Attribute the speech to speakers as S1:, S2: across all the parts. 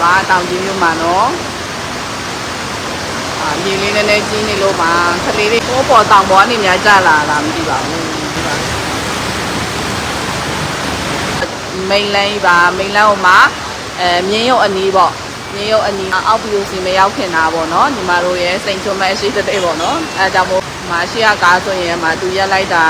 S1: ပါတောင်ကြီးမြို့မှာနော်အာမြေလေးနည်းနည်းကြီးနေလို့ပါကလေးလေးပေါ်ပေါ်တောင်ပေါ်ကနေများကြလာတာမသိပါဘူးမိန်လန်းကြီးပါမိန်လန်းဟိုမှာအဲမြင်းရုပ်အနီးပေါ့မြင်းရုပ်အနီးအောက်ပြူစီမရောက်ခင်တာပေါ့နော်ညီမတို့ရဲ့စိန်ချုံမဲ့အရှိတဲ့ပေါ့နော်အဲဒါကြောင့်မို့မရှိရကားဆိုရင်မှသူရက်လိုက်တာ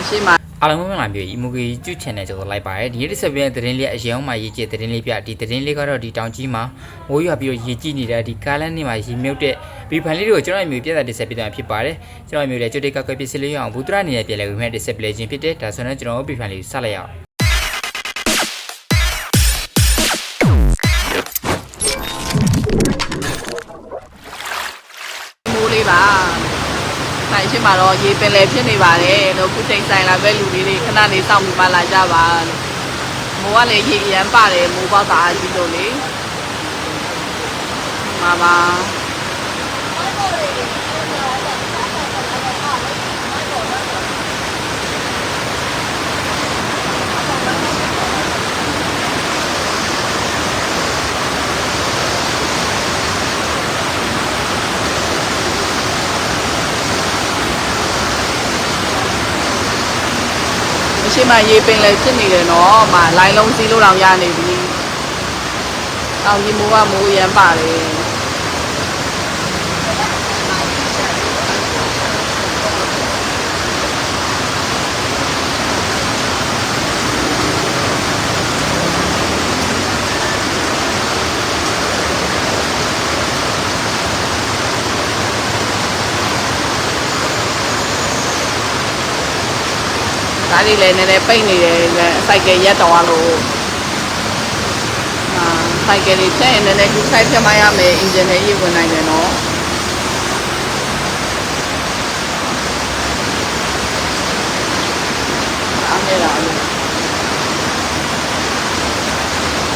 S1: အရှိမ
S2: အားလုံးမင်္ဂလာမျိုး emoji ကျူ channel ကျော်လိုက်ပါတယ်ဒီနေ့တစ်ဆက်ပြန်သတင်းလေးအရင်မှရေးကြည့်သတင်းလေးပြဒီသတင်းလေးကတော့ဒီတောင်ကြီးမှာမိုးရွာပြီးတော့ရေကြီးနေတဲ့ဒီကားလန်းနေမှာရေမြုပ်တဲ့ဘီဖန်လေးတွေကိုကျွန်တော်မျိုးပြသတစ်ဆက်ပြတာဖြစ်ပါတယ်ကျွန်တော်မျိုးလည်းကျွတ်တိတ်ကကွယ်ပစ္စည်းလေးအောင်ဘူတရအနေနဲ့ပြည်လဲဝင်မဲ့တစ်ဆက်ပြလဲခြင်းဖြစ်တဲ့ဒါဆိုတော့ကျွန်တော်ဘီဖန်လေးဆက်လိုက်ရအောင်
S1: မိုးလေးပါ ဆိုင်ရှိမှာတော့ရေပင်လယ်ဖြစ်နေပါတယ်လို့ခုချိန်ဆိုင်လာပဲလူလေးတွေခဏလေးစောင့်ပြီးမှလာကြပါလို့မိုးကလည်းရေရမ်းပါတယ်မိုးပေါက်တာအကြီးလို့လေမာပါ မရှိမှရေပင်လယ်ဖြစ်နေတယ်နော်မာလိုင်းလုံးစီးလို့တောင်ရနေပြီတောင်ကြီးမိုးကမိုးရမ်းပါတယ် ဒါလေးလည်းနည်းနည်းပိတ်နေတယ်လည်းစိုက်ကယ်ရက်တော်လို့အာစိုက်ကယ်လေးဖြတ်ရင်လည်းနည်းနည်းကူးဆိုင်ဖြတ်မရမယ်အင်ဂျင်နဲ့ရေဝင်နိုင်တယ်နော်အားနေလား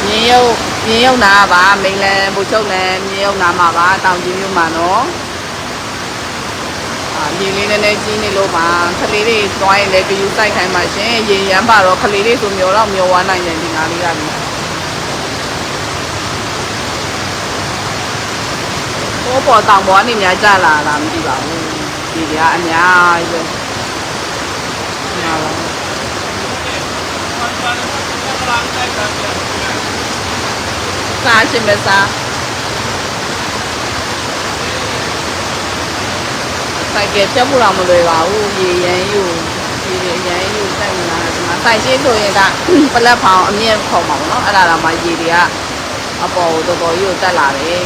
S1: မြင်းရုပ်မြင်းရုပ်နာပါမိန်လန်ဘူချုပ်လန်မြင်းရုပ်နာမှာပါတောင်ကြီးမြို့မှာနော်အာ ရေလေးနည်းနည်းကြီးနေလို့ပါခလေးလေးတွိုင်းလည်းကြယူစိုက်ခိုင်းပါရှင်ရေရမ်းပါတော့ခလေးလေးဆိုမျောတော့မျောဝမ်းနိုင်တယ်ဒီငါးလေးကလည်းဘောပေါ်တောင်ပေါ်ကနေများကြလာတာမသိပါဘူးဒီတွေကအများကြီးပဲများပါစားရှင်မစား ဆိုင်ကယ်ဖြတ်ဖို့တော့မလွယ်ပါဘူးရေရန်ယူရေရရန်ယူတက်နေတာဒီမှာဆိုင်ရှင်းဆိုရင်ကပလက်ဖောင်အမြင့်ခုံပါဘောနော်အဲ့ဒါတော့မှရေတွေကအပေါ်ကိုတော်တော်ကြီးကိုတက်လာတယ်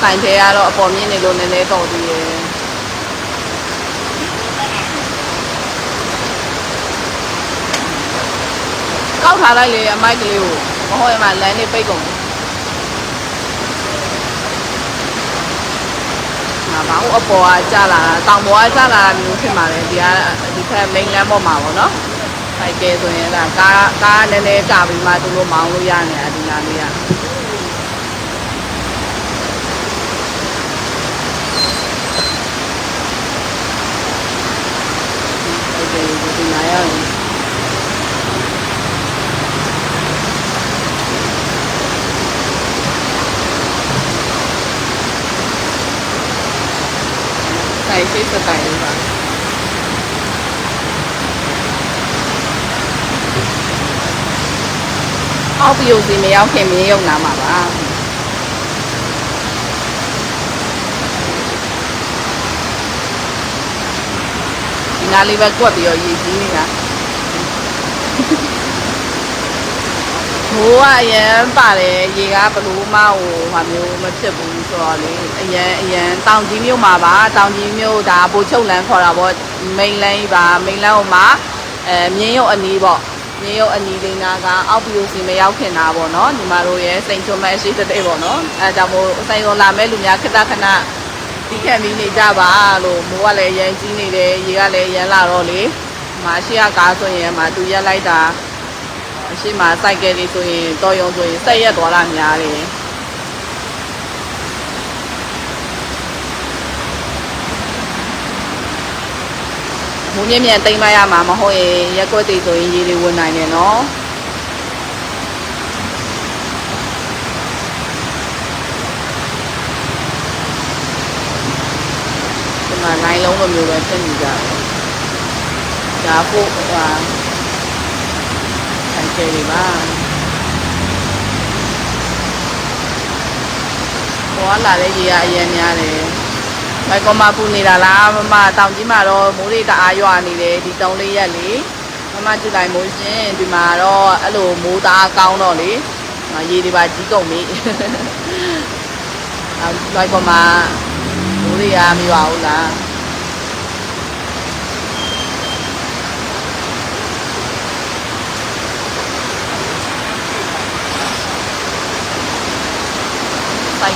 S1: ဆိုင်ထဲကတော့အပေါ်မြင့်နေလို့နည်းနည်းတော့သေးတယ်ကောက်ထားလိုက်လေအမိုက်ကလေးကိုမဟုတ်ရင်မှလမ်းနေပိတ်ကုန်တယ် မှာပါဘူးအပေါ်ကကြာလာတာတောင်ပေါ်ကကြာလာတာမျိုးဖြစ်မှာလေဒီကဒီဖက်မိန်လမ်းပေါ်မှာပေါ့နော်ဖိုက်ကဲဆိုရင်ဒါကားကားနည်းနည်းကြာပြီးမှသူတို့မောင်းလို့ရနေတာဒီနာလေးကဟုတ်တယ်ဒီနာရအောင် ဆိုင်ရှိစတိုင်လေးပါအောက်ပြိုစီမရောက်ခင်မြေရုံနာမှာပါဒီနားလေးပဲကွက်ပြီးတော့ရည်ကြီးနေတာ ဟိုကအရန်ပါတယ်ရေကဘလို့မဟိုဟာမျိုးမဖြစ်ဘူးဆိုတော့လေအရန်အရန်တောင်ကြီးမြို့မှာပါတောင်ကြီးမြို့ဒါဘိုလ်ချုပ်လန်းခေါ်တာပေါ့မိန်လန်းကြီးပါမိန်လန်းဟိုမှာအဲမြင်းရုပ်အနီးပေါ့မြင်းရုပ်အနီးလေးနာကအောက်ပြိုစီမရောက်ခင်တာပေါ့နော်ညီမတို့ရဲ့စိန်ချုံမဲ့အရှိတဲ့ပေါ့နော်အဲဒါကြောင့်မို့စိန်ချုံလာမဲ့လူများခဏခဏဒီခက်ပြီးနေကြပါလို့မိုးကလည်းရန်ကြီးနေတယ်ရေကလည်းရန်လာတော့လေမရှိရကားဆိုရင်မှသူရက်လိုက်တာ အရှိမစိုက်ကယ်လေးဆိုရင်တော်ရုံဆိုရင်ဆက်ရက်သွားတာများတယ်မူမြင့်မြန်တိမ်မရမှာမဟုတ်ရင်ရက်ွက်တွေဆိုရင်ရေတွေဝင်နိုင်တယ်နော်ဒီမှာ line လုံးလိုမျိုးပဲဖြစ်နေကြတယ်ဒါဖို့ဟာ ဆိုင်ကယ်တွေပါဟောလာတဲ့ရေကအရင်များတယ်ဘယ်ကောမပူနေတာလားမမတောင်ကြီးမှာတော့မိုးတွေတအားရွာနေတယ်ဒီတုံးလေးရက်လေမမကြည့်လိုက်မိုးရှင်ဒီမှာတော့အဲ့လိုမိုးတအားကောင်းတော့လေရေတွေပါကြီးကုန်ပြီနောက်လိုက်ကောမမိုးတွေကမရွာဘူးလား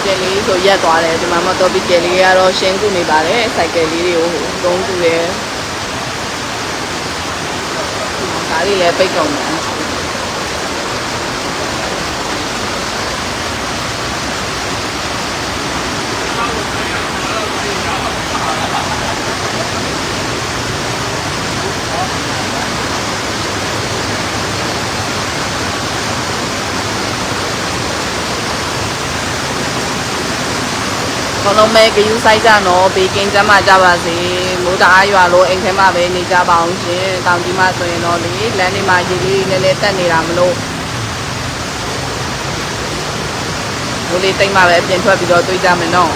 S1: စိုက်ကယ်လေးဆိုရက်သွားတယ်ဒီမှာမတော်ဘီကယ်လေးကတော့ရှင်းကူနေပါတယ်စိုက်ကယ်လေးတွေကိုသုံးကူတယ်ဒါလေးလည်းပိတ်ကုန်တယ် ခေါလုံးမဲဂယူးဆိုင်ကြတော့ဘေကင်းကျမ်းမာကြပါစေမိုးတအားရွာလို့အိမ်ထဲမှာပဲနေကြပါအောင်ရှင်တောင်ကြီးမှာဆိုရင်တော့လေလမ်းတွေမှာရေလေးနည်းနည်းတက်နေတာမလို့မိုးလေးတိတ်မှပဲအပြင်ထွက်ပြီးတော့တွေးကြမယ်နော်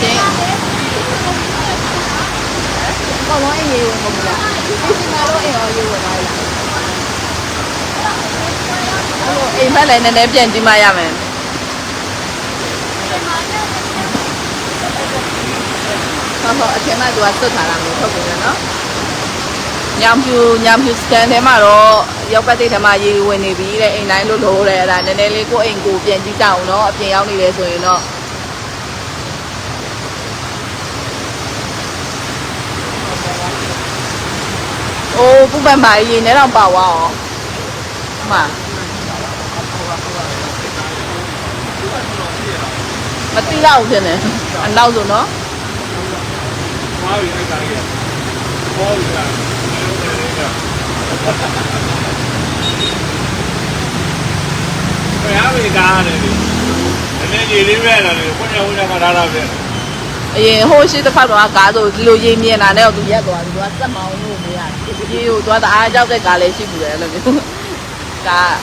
S1: ရှင်ကောင်းလုံးအေးဝင်ကုန်လားဒီစင်မာလို့အေးရောရေးဝင်လာလား အဲ့လိုအိမ်ဖက်လည်းနည်းနည်းပြန်ကြည့်မှရမယ်ဟုတ်ဟုတ်အထက်မှာသူကစွတ်ထားတာမျိုးထုတ်ကုန်တယ်နော်ညောင်ဖြူညောင်ဖြူစကန်ထဲမှာတော့ရောက်ပတ်တဲ့ထဲမှာရေဝင်နေပြီတဲ့အိမ်တိုင်းလို့လို့တဲ့အဲ့ဒါနည်းနည်းလေးကိုယ့်အိမ်ကိုပြန်ကြည့်ကြအောင်နော်အပြင်ရောက်နေတယ်ဆိုရင်တော့အိုးပုပ္ပမရေနဲ့တော့ပါဝါအောင်မ မတိလောက်ဖြစ်နေအနောက်ဆိုနော်
S3: မားပြီးလိုက်တာကြီးပေါ်ပြီးတာဘယ်ဟာမိကားနေပြီနည်းနည်းကြီးလေးပဲလာတယ်ဘုရားဘုရားကထားတာပဲ
S1: အရင်ဟိုရှိတစ်ခါတော့ကားဆိုဒီလိုရေမြင်တာနဲ့တော့သူရက်သွားတယ်သူကစက်မောင်းလို့မရဘူးရေကိုသွားတာအားကြောက်တဲ့ကားလည်းရှိဘူးလေအဲ့လိုမျိုးကား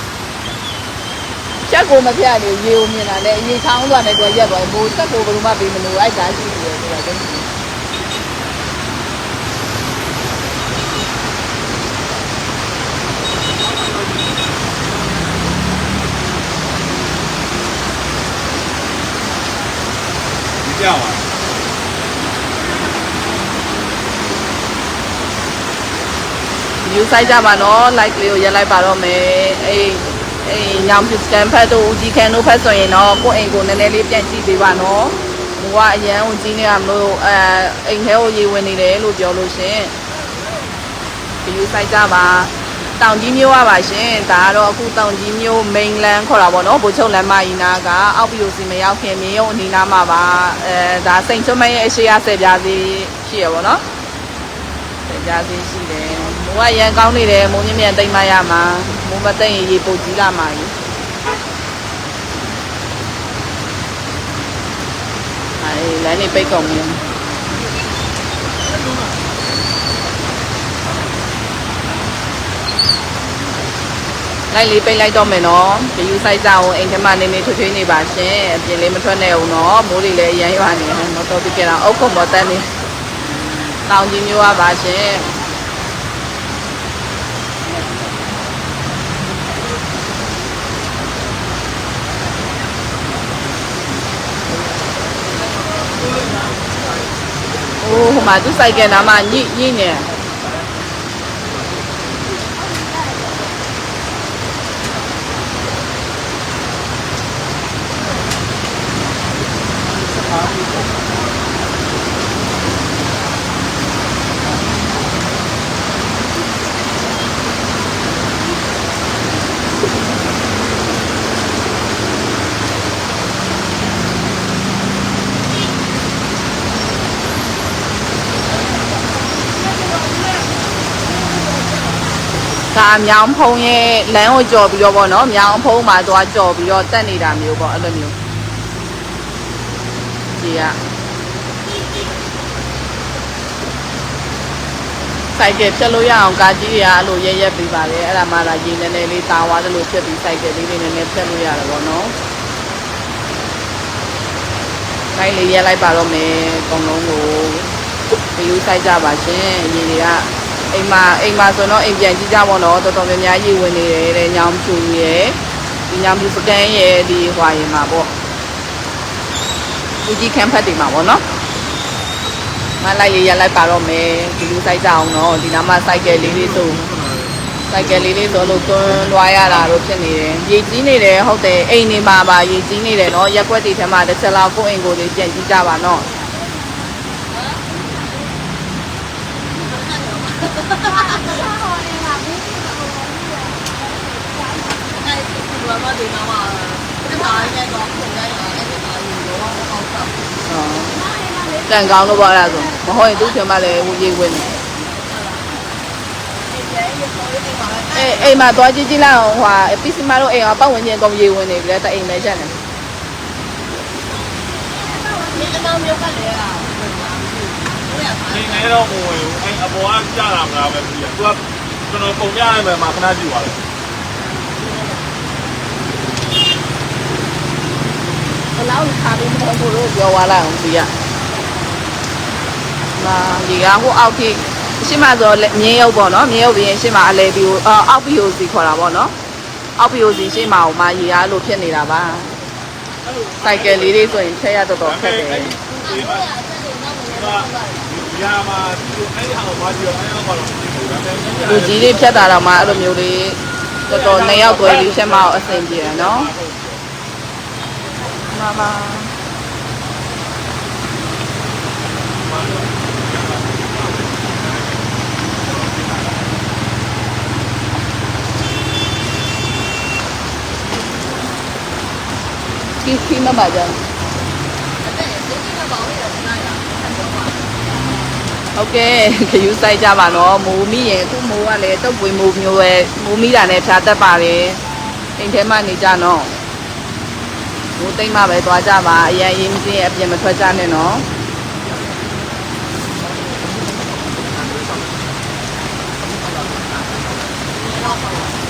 S1: ချက်ကိုမပြတ်နေရေကိုမြင်တာနဲ့ရေချောင်းသွားတယ်သူကရက်သွားတယ်ဘိုးချက်ကိုဘယ်လိုမှပေးမလို့အဲ့ဒါရှိတယ်သူကတည်းက
S3: ကြောက်ပါ
S1: ယူဆိုင်ကြပါနော် like လေးကိုရက်လိုက်ပါတော့မယ်အေး အေးညောင်ပြစကန်ဖတ်တို့ဦးကြီးခန်တို့ဖတ်ဆိုရင်တော့ကိုယ့်အိမ်ကိုနည်းနည်းလေးပြန်ကြည့်ပေးပါနော်ဘိုးကအရန်ဦးကြီးနေရမလို့အဲအိမ်ထဲကိုရေဝင်နေတယ်လို့ပြောလို့ရှင်ယူဆိုင်ကြပါတောင်ကြီးမျိုးရပါရှင်ဒါကတော့အခုတောင်ကြီးမျိုး mainland ခေါ်တာပေါ့နော်ဘိုလ်ချုပ်လမ်းမကြီးနာကအောက်ပြိုစီမရောက်ခင်မြေရုံအနီးနားမှာပါအဲဒါစိန်ချွတ်မရဲ့အရှိရဆယ်ပြားစီရှိရပါတော့ကြားစင်းရှိတယ်။ မိုးကရန်ကောင်းနေတယ်မိုးမြင့်မြတ်တိမ်မရမှာမိုးမသိရင်ရေပုတ်ကြီးလာမှာကြီး။အဲလမ်းနေပိတ်ကုန်ပြီ။လိုက်လေးပိတ်လိုက်တော့မယ်နော်။ဒီယူဆိုင်ကြအောင်အိမ်ထဲမှာနေနေထွေးထွေးနေပါရှင်။အပြင်လေးမထွက်နဲ့ဦးနော်။မိုးတွေလည်းအရန်ရွာနေဟမ်တော့တော့ပြကြတာအုတ်ခုံပေါ်တန်းနေ။တောင်ကြီးမျိုးရပါရှင်။ โอ้ဟိုမှာသူစိုက်ကယ်နားမှာညိညိနေ မြောင်ဖုံရဲ့လမ်းကိုကြော်ပြီးတော့ပေါ့နော်မြောင်ဖုံမှာသွားကြော်ပြီးတော့တက်နေတာမျိုးပေါ့အဲ့လိုမျိုးဒီကစိုက်ကယ်ဖြတ်လို့ရအောင်ကားကြီးတွေကအဲ့လိုရဲရဲပေးပါလေအဲ့ဒါမှလာရေနည်းနည်းလေးတာဝါသလိုဖြစ်ပြီးစိုက်ကယ်လေးတွေနည်းနည်းဖြတ်လို့ရတယ်ပေါ့နော်ခိုင်းလေးရဲလိုက်ပါတော့မယ်အကုန်လုံးကိုဘီလူစိုက်ကြပါရှင်အရင်တွေက အိမ်မှာအိမ်မှာဆိုတော့အိမ်ပြန်ကြည့်ကြပါတော့တော်တော်များများရေဝင်နေတယ်တဲ့ညောင်ဖြူရယ်ဒီညောင်ဖြူစကန်ရယ်ဒီဟွာရယ်မှာပေါ့ဒီကြီးခမ်းဖက်တွေမှာပေါ့နော်မလိုက်ရရလိုက်ပါတော့မယ်ဒီလိုစိုက်ကြအောင်နော်ဒီနားမှာစိုက်ကယ်လေးလေးဆိုစိုက်ကယ်လေးလေးဆိုလို့တွန်းလွှားရတာတော့ဖြစ်နေတယ်ရေကြီးနေတယ်ဟုတ်တယ်အိမ်နေမှာပါရေကြီးနေတယ်နော်ရက်ွက်တွေထဲမှာတစ်ချက်လောက်ကိုယ့်အိမ်ကိုယ်လေးပြန်ကြည့်ကြပါနော် တန်ကောင်းလို့ပေါ့အဲ့ဒါဆိုမဟုတ်ရင်သူ့ထဲမှာလည်းရေဝင်နေအေးအိမ်မှာသွားကြည့်ကြည့်လိုက်အောင်ဟွာပစ္စည်းမတို့အိမ်အောင်ပတ်ဝန်းကျင်ကုန်ရေဝင်နေပြီလေတအိမ်ပဲချက်နေ
S3: နေနေတော့မဝင်ဘူးအဲအပေါ်ကကြာလာမလားပဲပြီးတယ်သူကကျွန်တော်ပုံပြရမယ်မှာခဏကြည့်ပါလေ
S1: ဘလောက်ခါပြီးမဟုတ်ဘူးလို့ပြောသွားလိုက်အောင်ဒီကမာဒီကဟိုအောက်ထိရှင်းမဆိုမြင်းရုပ်ပေါ့နော်မြင်းရုပ်ပြီးရင်ရှင်းမအလဲပြီးအောက်ပြီးကိုစီခေါ်တာပေါ့နော်အောက်ပြီးကိုစီရှင်းမအောင်မရေရလို့ဖြစ်နေတာပါစိုက်ကယ်လေးလေးဆိုရင်ချက်ရတော့တော့ခက်တယ်
S3: ဒီမှာဒီရာမှာဒီအဲ့ဒီဟာကိုမကြည့်အောင်အဲ့ဒါကတော့မကြည့်ဘူးဒါပေမဲ့
S1: လူကြီးလေးဖြတ်တာတော့မှအဲ့လိုမျိုးလေးတော်တော်နှစ်ယောက်တွဲပြီးချက်မအောင်အဆင်ပြေတယ်နော် မမခီခီမမကြမ်းဟုတ်ကဲ့ခယူဆိုင်ကြပါတော့မိုးမိရင်အခုမိုးကလည်းတုတ်ပွေမိုးမျိုးပဲမိုးမိတာနဲ့ဖြာတတ်ပါတယ်အိမ်ထဲမှာနေကြတော့ မိုးသိမ့်မှပဲသွားကြပါအရင်ရင်မစင်းအပြင်မထွက်ကြနဲ့နော်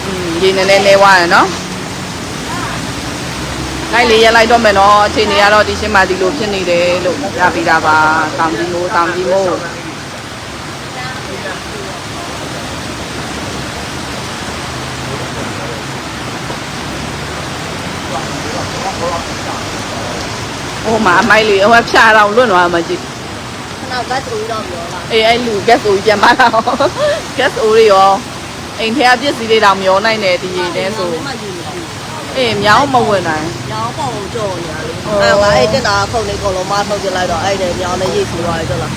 S1: อืมရေနည်းနည်းလဲဝါရနော်လိုက်လေရလိုက်တော့မယ်နော်အချိန်တွေကတော့ဒီရှင်းမှဒီလိုဖြစ်နေတယ်လို့ရပြီးတာပါတောင်ကြီးမိုးတောင်ကြီးမိုး ဟိုမှာအမိုက်လေးဟိုကဖြာတော့လွတ်သွားမှာကြည့်
S4: နောက်ဘတ်တူတော့ပြောလား
S1: အေးအဲ့လူ gas အိုကြီးပြန်ပါလာအောင် gas အိုတွေရောအိမ်ထဲကပစ္စည်းတွေတောင်မျောနိုင်တယ်ဒီရေထဲဆို
S4: မှယူနေပြီ
S1: အေးမြောင်းမဝင်နိုင်
S4: ညောင်းပေါ့ကြော်နေရလေ
S1: ဟုတ်
S4: အဲ့မှာအဲ့တက်တာခုန်နေကုန်လုံးမထုတ်ပြလိုက်တော့အဲ့ဒါညောင်းနေရိတ်ဆူသွားတယ်လား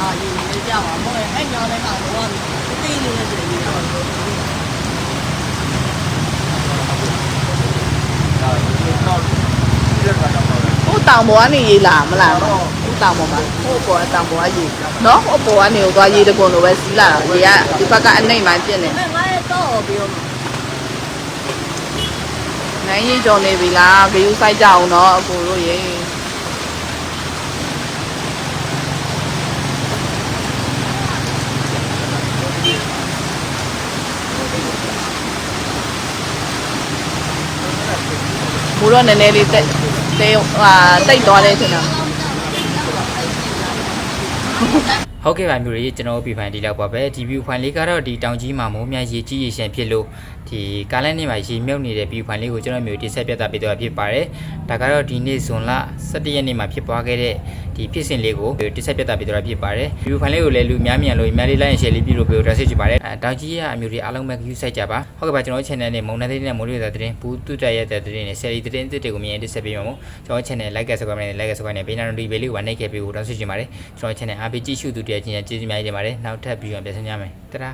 S4: အာယူနေကြပါမဟုတ်ရင်အဲ့ညောင်းနေကတော့တိနေနေတယ်ကြီးတော့
S1: ဟိုတောင်ပေါ်ကနေရေလာမလားဟိုတောင်ပေါ်မှာဟိုပေါ်ကတောင်ပေါ်ကရေနော်ဟိုပေါ်ကနေဟိုသွားရေတကွန်လိုပဲစီးလာတာရေကဒီဘက်ကအနှိမ့်မှပြစ်နေ
S4: အဲ့ငါရဲ့တော့ပြောမှာ
S1: နိုင်ရေကြော်နေပြီလားဂယူဆိုင်ကြအောင်နော်အကိုတို့ရေ ဘူတော့နည်းနည်းလေးတက်တဲဟာတိတ်သွားတယ်ထင်တာ
S2: ဟုတ်ကဲ့ပါမျိုးတွေကျွန်တော်ပြဖိုင်ဒီလောက်ပါပဲဒီ view file လေးကတော့ဒီတောင်ကြီးမှာမိုးများရေကြီးရေရှမ်းဖြစ်လို့ဒီကားလန်းနေမှာရေမြုပ်နေတဲ့ view file လေးကိုကျွန်တော်မျိုးတိဆက်ပြသပေးတော့ဖြစ်ပါတယ်ဒါကတော့ဒီနေ့ဇွန်လ17ရက်နေ့မှာဖြစ်ပွားခဲ့တဲ့ဒီဖြစ်စဉ်လေးကိုတိဆက်ပြသပေးတော့ဖြစ်ပါတယ် view file လေးကိုလည်းလူများမြန်လို့အများလေး like and share လေးပြုလုပ်ပေးတော့ဆက်ချင်ပါတယ်အဲတောင်ကြီးကအမျိုးတွေအားလုံးပဲ view စိုက်ကြပါဟုတ်ကဲ့ပါကျွန်တော် channel နဲ့မုံနေသေးတဲ့မိုးလေးတဲ့တဲ့ဘူးတူတက်ရတဲ့တဲ့နဲ့ series တဲ့တဲ့တွေကိုမြင်တိဆက်ပေးမှာမို့ကျွန်တော် channel like ဆက်ကမယ် like ဆက်ကနဲ့ဘေးနာတို့ဒီဘေးလေးကိုဝိုင်းနေခဲ့ပေးဖို့တောင်းဆိုချင်ပါတယ်ကျွန်တော် channel အားပေးကြည့်ရှုသူတည်းချင်းကျေးဇူးများကြီးတင်ပါတယ်နောက်ထပ်ပြီးတော့ပြန်ဆင်းကြမယ်တရာ